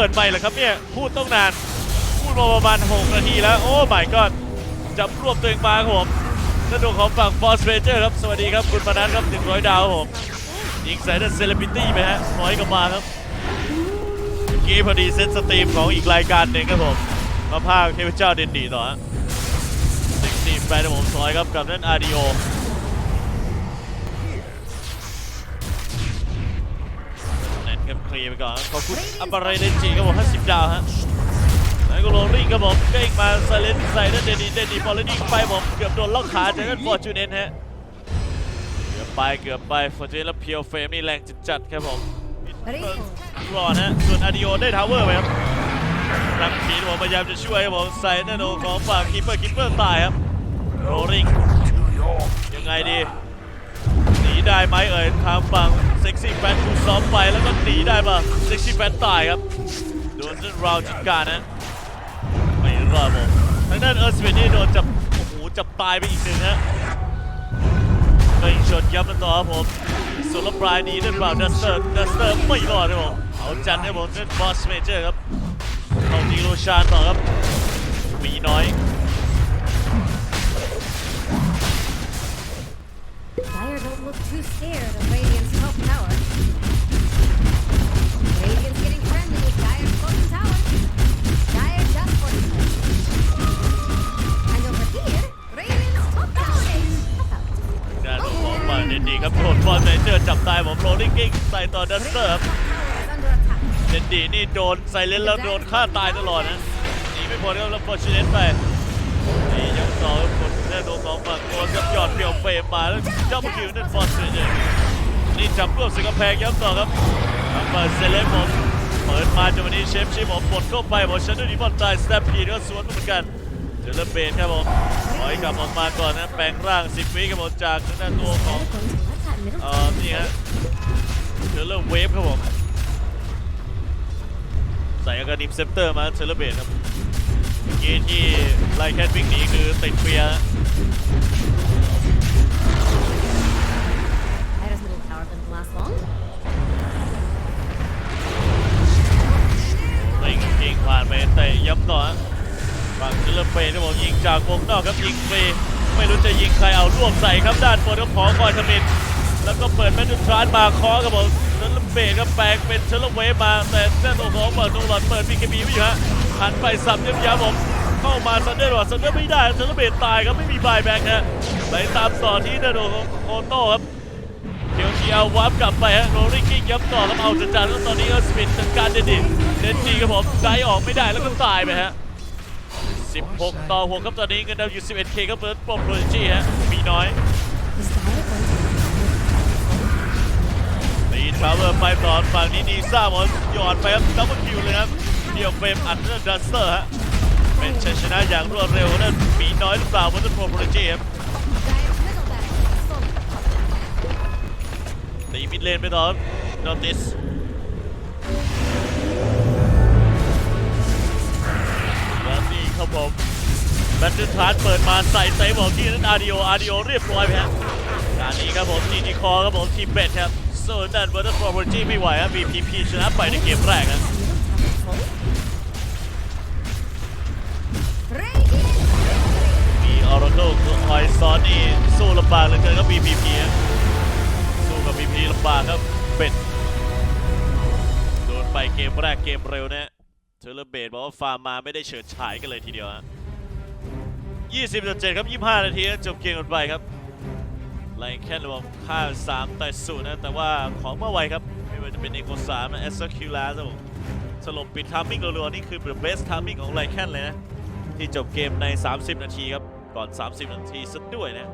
เปิดใหม่เหรอครับเนี่ยพูดต้องนานพูดมาประมาณ6นาทีแล้วโอ้ my god จับรวบตัวเองมาครับผมกระดูกของฝั่งบอสเ a เจอร์ครับสวัสดีครับคุณปนัสครับ100 ดาวครับผมยิงใส่ด้านเซเลบิตี้ไปฮะร้อยกว่ามาครับเมื่อกี้พอดีเซตสตรีมของอีกรายการหนึ่งครับผมมาพากย์เทพเจ้าเดนดีต่อฮะสิงสีแฟนผมซอยครับกับนั่นอาร์ดีโอ รีไปก่อนขอบคุณอัปปาเรเดนจิครับผม50 ดาวฮะแล้วก็โรลลิ่งครับผมเด้งมาไซเลนใส่นั่นเดนดีเดนดีบอลเลนดิ้งไปผมเกือบโดนล็อกขาจากนั้นฟอร์จูเนนฮะเกือบไปเกือบไปฟอร์จูเนนแล้วเพียวเฟรมนี่แรงจัดๆครับผมรอดฮะส่วนอาดิโอได้ทาวเวอร์ไปครับรังผีผมพยายามจะช่วยครับผมใส่นั่นโอของฝั่งคิปเปอร์คิปเปอร์ตายครับโรลลิ่งยังไงดีหนีได้ไหมเอ่ยทางฝั่ง ซ็กซี่แฟนคูกซ้อมไปแล้วก็หนีได้ปะเซ็กซี่แฟนตายครับโดนเราวจิการนะไม่รอดผมทางด้านเอิร์ธสเปนนี่โดนจับโอ้โหจับตายไปอีกหนึ่งฮะก็ยิงชนยับกันต่อครับผมส่วนล้วปลายนี้นั่นเปล่าดัสเตอร์ดัสเตอร์ไม่รอดครับผมเอาจันครับผมนั่นบอสเมเจอร์ครับเอาดีโรชานต่อครับมีน้อย don't look too scared of Radiant's top tower. Radiant's getting friendly with Dire's bottom tower. Dire just fortified. And over here, Radiant's top tower. Top out. ด้านของฝั่งเดนดีครับโดนบอสเมเจอร์จับตายผมโรลลิ่งกิ้งใส่ต่อดัสเตอร์ครับ Is under attack. เดนดีนี่โดนไซเลนแล้วโดนฆ่าตายตลอดนะหนีไม่พ้นครับแล้วฟอร์ชูเนตไป ต่อครับคนแน่นอนของฝั่งโดนกับยอดเปี่ยวเฟรมมาแล้วเจ้าคิวนั่นฟอร์ชูเนตนี่จับรวบสึกกำแพงย้ำต่อครับทางฝั่งเซเลนผมเปิดมาจังหวะนี้เชฟชิผมบดเข้าไปบอกฉันด้วยดีบอลตายสแตปพีก็สวนเหมือนกันเจอเลเบนครับผมถอยกลับออกมาก่อนนะแปลงร่างสิบวิครับผมจากทางด้านตัวของเอ่อนี่ฮะเทเลอร์เวฟครับผมใส่อากานิมเซปเตอร์มาเทเลเบตครับ เมื่อกี้ที่ไล่แคทวิ่งหนีคือติดเฟียร์ Dire's middle tower doesn't last long. ไม่ยิงผ่านไปเตะย้ำต่อฮะฝั่งเทเลเบตครับผมยิงจากวงนอกครับยิงฟรีไม่รู้จะยิงใครเอารวบใส่ครับด้านบนก็ขอคอยทมินแล้วก็เปิดแมนดูทรานมาเคอครับผม เทเลเบตก็แปลงเป็นเทเลเวฟมาแต่เส้นตัวของเปิดตรงหลอดเปิดพีเคบีไม่อยู่ฮะหันไปสับย้ำๆผมเข้ามาซันเดอร์หลอดซันเดอร์ไม่ได้เทเลเบตตายครับไม่มีบายแบ็กฮะไปตามต่อที่นาโดของโอโต้ครับเดี๋ยวเชียววับกลับไปฮะโรลิกิ้งย้ำต่อแล้วเอาจัดจานแล้วตอนนี้ก็สปินจัดการเดนดิเดนจีครับผมได้ออกไม่ได้แล้วก็ตายไปฮะ16 ต่อ6ครับตอนนี้เงินดาวอยู่ 11k ครับเบิร์ดโปรโปรจีฮะมีน้อย ทาวเวอร์ไปต่อฝั่งนี้นีซ่าหมดหยอดไปครับดับเบิลคิวเลยครับเดี่ยวเฟรมอัดเดอร์ดัสเตอร์ฮะเป็นชัยชนะอย่างรวดเร็วนั่นมีน้อยหรือเปล่าบนโปรโปรจีครับตีมิดเลนไปต่อนอติสแล้วนี่ครับผมแบตเตอร์ทาร์เปิดมาใส่เซฟของที่นั้นอาร์ดิโออาร์ดิโอเรียบร้อยไปฮะการนี้ครับผมจีจีคอครับผมทีมเบทครับ ส่วนด้านเวอร์ตโปรโปรจีไม่ไหวครับ VPP ชนะไปในเกมแรกครับ Middle tower full. Radiant. มีออร์เคิลคอยซ้อนนี่สู้ลำบากเหลือเกินครับ VPP สู้กับ VPP ลำบากครับเป็ดโดนไปเกมแรกเกมเร็วนะเทเลเบดบอกว่าฟาร์มาไม่ได้เฉิดฉายกันเลยทีเดียวฮะ20.7 ครับ 25 นาทีจบเกมกันไปครับ ไลแค่รวมค่า3ต่อ0นะ แต่ว่าของเมื่อไวครับ ไม่ว่าจะเป็นเอโกสามนะเอสคิวลาสผมสลบปิดทามมิ่งรัวๆ นี่คือเป็นเบสทามมิ่งของไลแคนเลยนะ ที่จบเกมใน 30 นาทีครับ ก่อน 30 นาทีซะด้วยนะ